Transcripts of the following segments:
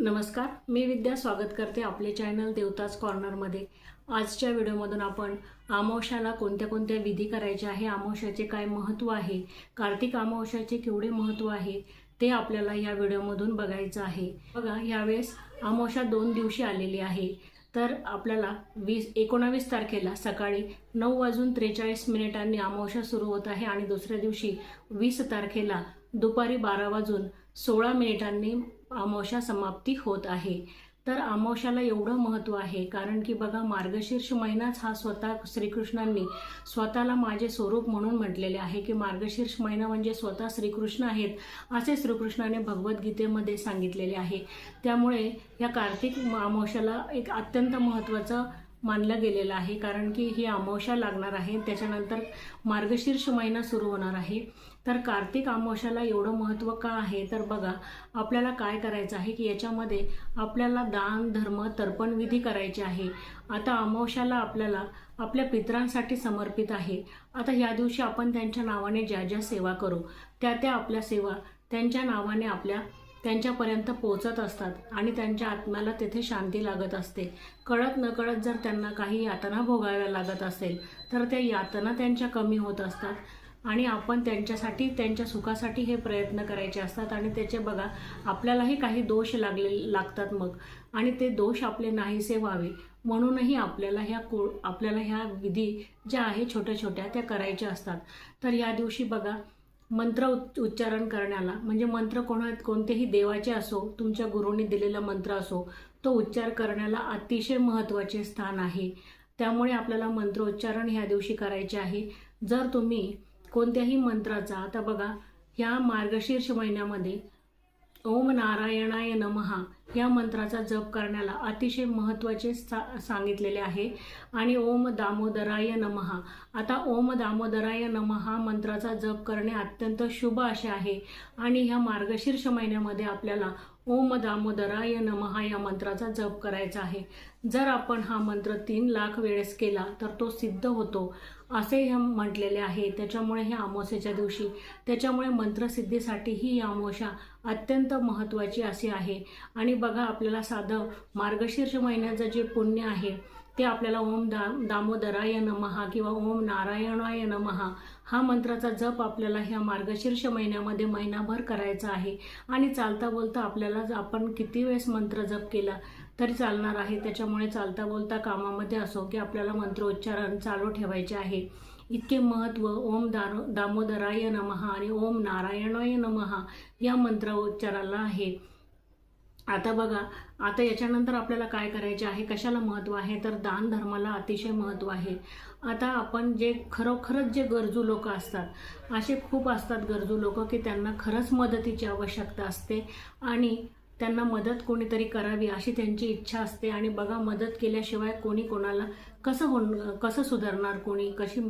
नमस्कार मी विद्या स्वागत करते आपले चॅनल देवताज कॉर्नरमध्ये आजच्या व्हिडिओमधून आपण आमावश्याला कोणत्या कोणत्या विधी करायचे आहे अमावश्याचे काय महत्त्व आहे कार्तिक आमावश्याचे केवढे महत्त्व आहे ते आपल्याला या व्हिडिओमधून बघायचं आहे. बघा यावेळेस अमावश्या दोन दिवशी आलेली आहे. तर आपल्याला वीस एकोणावीस तारखेला सकाळी नऊ वाजून त्रेचाळीस मिनिटांनी अमावस्या सुरू होत आहे आणि दुसऱ्या दिवशी वीस तारखेला दुपारी बारा वाजून सोळा मिनिटांनी अमावस्या समाप्ती होत आहे. तर अमावस्याला एवढं महत्त्व आहे कारण की बघा मार्गशीर्ष महिनाच हा स्वतः श्रीकृष्णांनी स्वतःला माझे स्वरूप म्हणून म्हटलेले आहे की मार्गशीर्ष महिना म्हणजे स्वतः श्रीकृष्ण आहेत असे श्रीकृष्णाने भगवद्गीतेमध्ये सांगितलेले आहे. त्यामुळे या कार्तिक अमावस्याला एक अत्यंत महत्त्वाचं मानलं गेलेलं आहे कारण की ही अमावस्या लागणार आहे. त्याच्यानंतर मार्गशीर्ष महिना सुरू होणार आहे. तर कार्तिक अमावस्याला एवढं महत्त्व का आहे? तर बघा आपल्याला काय करायचं आहे की याच्यामध्ये आपल्याला दान धर्म तर्पणविधी करायची आहे. आता अमावस्याला आपल्याला आपल्या पितरांसाठी समर्पित आहे. आता ह्या दिवशी आपण त्यांच्या नावाने ज्या ज्या सेवा करू त्या त्या आपल्या सेवा त्यांच्या नावाने आपल्या त्यांच्यापर्यंत पोहोचत असतात आणि त्यांच्या आत्म्याला तेथे शांती लागत असते. कळत नकळत जर त्यांना काही यातना भोगाव्या लागत असेल तर त्या यातना त्यांच्या कमी होत असतात आणि आपण त्यांच्यासाठी त्यांच्या सुखासाठी हे प्रयत्न करायचे असतात आणि त्याचे बघा आपल्यालाही काही दोष लागले लागतात मग. आणि ते दोष आपले नाहीसे व्हावे. म्हणूनही आपल्याला ह्या को आपल्याला ह्या विधी ज्या आहे छोट्या छोट्या त्या करायच्या असतात. तर या दिवशी बघा मंत्र उच्चारण करण्याला. म्हणजे मंत्र कोणा कोणतेही देवाचे असो तुमच्या गुरुने दिलेला मंत्र असो तो उच्चार करण्याला अतिशय महत्त्वाचे स्थान आहे. त्यामुळे आपल्याला मंत्रोच्चारण ह्या दिवशी करायचे आहे. जर तुम्ही कोणत्याही मंत्राचा आता बघा ह्या मार्गशीर्ष महिन्यामध्ये ओम नारायणाय नमहा या मंत्राचा जप करण्याला अतिशय महत्त्वाचे सा सांगितलेले आहे. आणि ओम दामोदराय नमहा आता ओम दामोदराय नमहा मंत्राचा जप करणे अत्यंत शुभ असे आहे. आणि ह्या मार्गशीर्ष महिन्यामध्ये आपल्याला ओम दामोदराय नमहा या मंत्राचा जप करायचा आहे. जर आपण हा मंत्र तीन लाख वेळेस केला तर तो सिद्ध होतो असे हे म्हटलेले आहे. त्याच्यामुळे हे अमावस्येच्या दिवशी त्याच्यामुळे मंत्रसिद्धीसाठी ही अमावस्या अत्यंत महत्त्वाची अशी आहे. आणि बघा आपल्याला साधं मार्गशीर्ष महिन्याचं जे पुण्य आहे ते आपल्याला ओम दा दामोदराय नमहा किंवा ओम नारायणाय नमहा हा मंत्राचा जप आपल्याला ह्या मार्गशीर्ष महिन्यामध्ये महिनाभर करायचा आहे. आणि चालता बोलता आपल्याला ज- आपण किती वेळेस मंत्र जप केला तरी चालणार आहे. त्याच्यामुळे चालता बोलता कामामध्ये असो की आपल्याला मंत्रोच्चारण चालू ठेवायचे आहे. इतके महत्त्व ओम दारो दामोदराय नमहा आणि ओम नारायणाय नमहा या मंत्रोच्चाराला आहे. आता बघा आता याच्यानंतर आपल्याला काय करायचे आहे कशाला महत्त्व आहे? तर दान धर्माला अतिशय महत्त्व आहे. आता आपण जे खरोखरच जे गरजू लोक असतात असे खूप असतात गरजू लोक की त्यांना खरंच मदतीची आवश्यकता असते आणि त्यांना मदत कोणीतरी करावी अशी त्यांची इच्छा असते. आणि बघा मदत केल्याशिवाय कोणी कोणाला कसं होण कसं सुधारणार कोणी कशी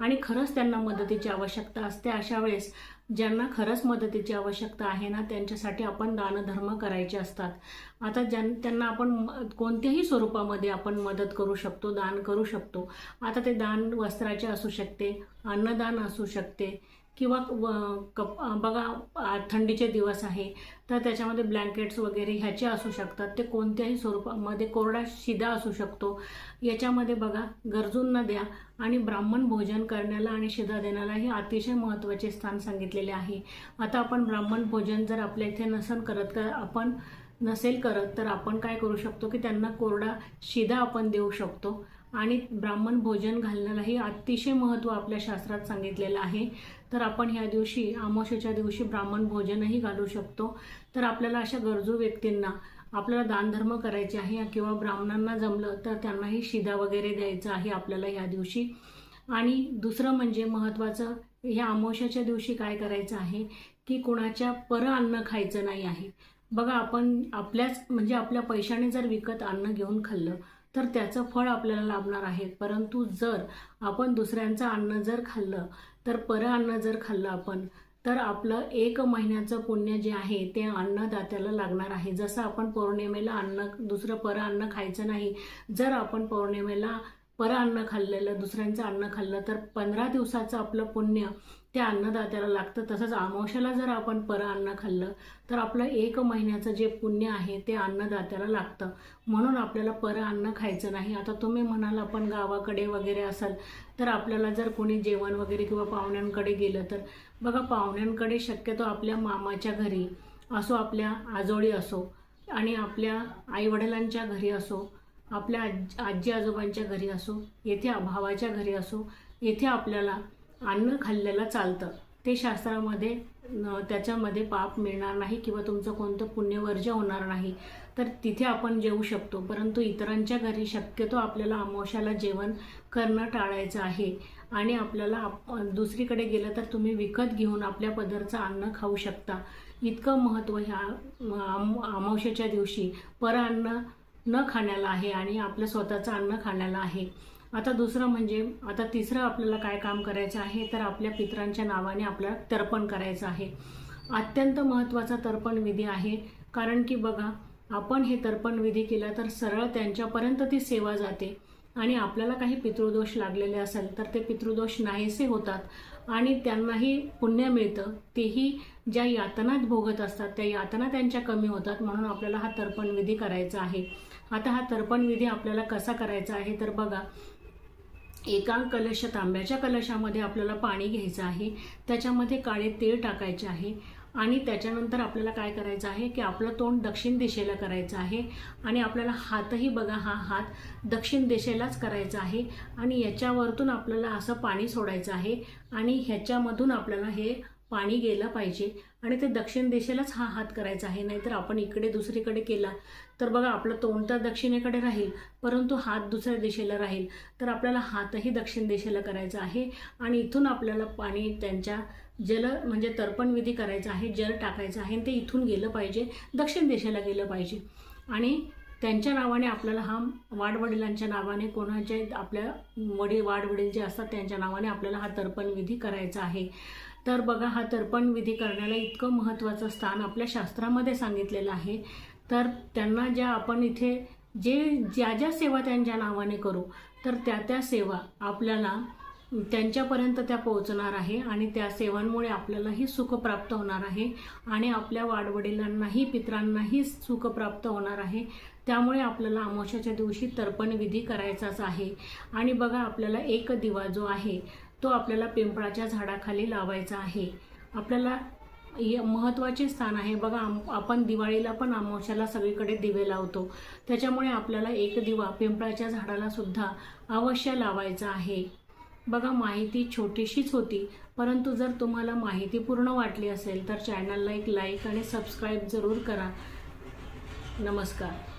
आणि खरंच त्यांना मदतीची आवश्यकता असते. अशा वेळेस ज्यांना खरंच मदतीची आवश्यकता आहे ना त्यांच्यासाठी आपण दानधर्म करायचे असतात. आता ज्यां त्यांना आपण म- कोणत्याही स्वरूपामध्ये आपण मदत करू शकतो दान करू शकतो. आता ते दान वस्त्राचे असू शकते अन्नदान असू शकते किंवा व- कप बघा थंडीचे दिवस आहे तर त्याच्यामध्ये ब्लँकेट्स वगैरे ह्याचे असू शकतात. ते कोणत्याही स्वरूपामध्ये कोरडा शिदा असू शकतो. याच्यामध्ये बघा गरजूंना द्या आणि ब्राह्मण भोजन करण्याला आणि शिदा देण्याला हे अतिशय महत्त्वाचे स्थान सांगितलेले आहे. आता आपण ब्राह्मण भोजन जर आपल्या इथे नसन करत तर आपण नसेल करत तर आपण काय करू शकतो की त्यांना कोरडा शिदा आपण देऊ शकतो. आणि ब्राह्मण भोजन घालण्यालाही अतिशय महत्त्व आपल्या शास्त्रात सांगितलेलं आहे. तर आपण ह्या दिवशी अमावस्येच्या दिवशी ब्राह्मण भोजनही घालू शकतो. तर आपल्याला अशा गरजू व्यक्तींना आपल्याला दानधर्म करायचे आहे किंवा ब्राह्मणांना जमलं तर त्यांनाही शिधा वगैरे द्यायचं आहे आपल्याला ह्या दिवशी. आणि दुसरं म्हणजे महत्त्वाचं ह्या आमोशाच्या दिवशी काय करायचं आहे की कुणाच्या पर अन्न खायचं नाही आहे. बघा आपण आपल्याच म्हणजे आपल्या पैशाने जर विकत अन्न घेऊन खाल्लं तर त्याचं फळ आपल्याला लाभणार आहे. परंतु जर आपण दुसऱ्यांचं अन्न जर खाल्लं तर पर अन्न जर खाल्लं आपण तर आपलं एक महिन्याचं पुण्य जे आहे ते अन्नदात्याला लागणार आहे. जसं आपण पौर्णिमेला अन्न दुसरं पर अन्न खायचं नाही जर आपण पौर्णिमेला पर अन्न खाल्लेलं दुसऱ्यांचं अन्न खाल्लं तर पंधरा दिवसाचं आपलं पुण्य त्या अन्नदात्याला लागतं. तसंच अमावश्याला जर आपण पर अन्न खाल्लं तर आपलं एक महिन्याचं जे पुण्य आहे ते अन्नदात्याला लागतं. म्हणून आपल्याला पर अन्न खायचं नाही. आता तुम्ही म्हणाल आपण गावाकडे वगैरे असाल तर आपल्याला जर कोणी जेवण वगैरे किंवा पाहुण्यांकडे गेलं तर बघा पाहुण्यांकडे शक्यतो आपल्या मामाच्या घरी असो आपल्या आजोळी असो आणि आपल्या आईवडिलांच्या घरी असो आपल्या आज आजी आजोबांच्या घरी असो येथे भावाच्या घरी असो येथे आपल्याला अन्न खाल्लेलं चालतं. ते शास्त्रामध्ये त्याच्यामध्ये पाप मिळणार नाही किंवा तुमचं कोणतं पुण्यवर्ज होणार नाही. तर तिथे आपण जेवू शकतो परंतु इतरांच्या घरी शक्यतो आपल्याला अमावश्याला जेवण करणं टाळायचं आहे. आणि आपल्याला आप- दुसरीकडे गेलं तर तुम्ही विकत घेऊन आपल्या पदरचं अन्न खाऊ शकता. इतकं महत्त्व ह्या आम- दिवशी. पर अन्न न खाण्याला आहे आणि आपलं स्वतःचं अन्न खाण्याला आहे. आता दुसरं म्हणजे आता तिसरं आपल्याला काय काम करायचं आहे तर आपल्या पितरांच्या नावाने आपल्याला तर्पण करायचं आहे. अत्यंत महत्त्वाचा तर्पण विधी आहे. कारण की बघा आपण हे तर्पण विधी केला तर सरळ त्यांच्यापर्यंत ती सेवा जाते. आणि आपल्याला काही पितृदोष लागलेले असेल तर ते पितृदोष नाहीसे होतात. आणि त्यांनाही पुण्य मिळतं. तेही ज्या यातनात भोगत असतात त्या यातना त्यांच्या कमी होतात. म्हणून आपल्याला हा तर्पण विधी करायचा आहे. आता हा तर्पण विधी आपल्याला कसा करायचा आहे तर बघा एका कलश तांब्याच्या कलशामध्ये आपल्याला पाणी घ्यायचं आहे त्याच्यामध्ये काळे तेल टाकायचे आहे आणि त्याच्यानंतर आपल्याला काय करायचं आहे की आपलं तोंड दक्षिण दिशेला करायचं आहे आणि आपल्याला हातही बघा हा हात दक्षिण दिशेलाच करायचा आहे आणि याच्यावरतून आपल्याला असं पाणी सोडायचं आहे आणि ह्याच्यामधून आपल्याला हे पाणी गेलं पाहिजे आणि ते दक्षिण दिशेलाच हा हात करायचा आहे. नाहीतर आपण इकडे दुसरीकडे केला तर बघा आपलं तोंड तर दक्षिणेकडे राहील परंतु हात दुसऱ्या दिशेला राहील. तर आपल्याला हातही दक्षिण दिशेला करायचा आहे आणि इथून आपल्याला पाणी त्यांच्या जल म्हणजे तर्पणविधी करायचा आहे जल टाकायचं आहे आणि ते इथून गेलं पाहिजे दक्षिण दिशेला गेलं पाहिजे. आणि त्यांच्या नावाने आपल्याला हा वाडवडिलांच्या नावाने कोणाचे आपल्या वडील वाडवडील जे असतात त्यांच्या नावाने आपल्याला हा तर्पणविधी करायचा आहे. तर बघा हा तर्पण विधी करण्याला इतकं महत्त्वाचं स्थान आपल्या शास्त्रामध्ये सांगितलेलं आहे. तर त्यांना ज्या आपण इथे जे ज्या ज्या सेवा त्यांच्या नावाने करू तर त्या त्या सेवा आपल्याला त्यांच्यापर्यंत त्या पोहोचणार आहे आणि त्या सेवांमुळे आपल्यालाही सुख प्राप्त होणार आहे आणि आपल्या वाडवडिलांनाही पित्रांनाही सुख प्राप्त होणार आहे. त्यामुळे आपल्याला अमावश्याच्या दिवशी तर्पण विधी करायचाच आहे. आणि बघा आपल्याला एक दिवा जो आहे तो आपल्याला पिंपळाच्या झाडाखाली लावायचा आहे. आपल्याला हे महत्त्वाचे स्थान आहे. बघा आम- आपण दिवाळीला पण अमावश्याला सगळीकडे दिवे लावतो. त्याच्यामुळे आपल्याला एक दिवा पिंपळाच्या झाडाला सुद्धा अवश्य लावायचा आहे. बघा माहिती छोटीशीच होती परंतु जर तुम्हाला माहिती पूर्ण वाटली असेल तर चॅनलला एक लाईक आणि सबस्क्राईब जरूर करा. नमस्कार.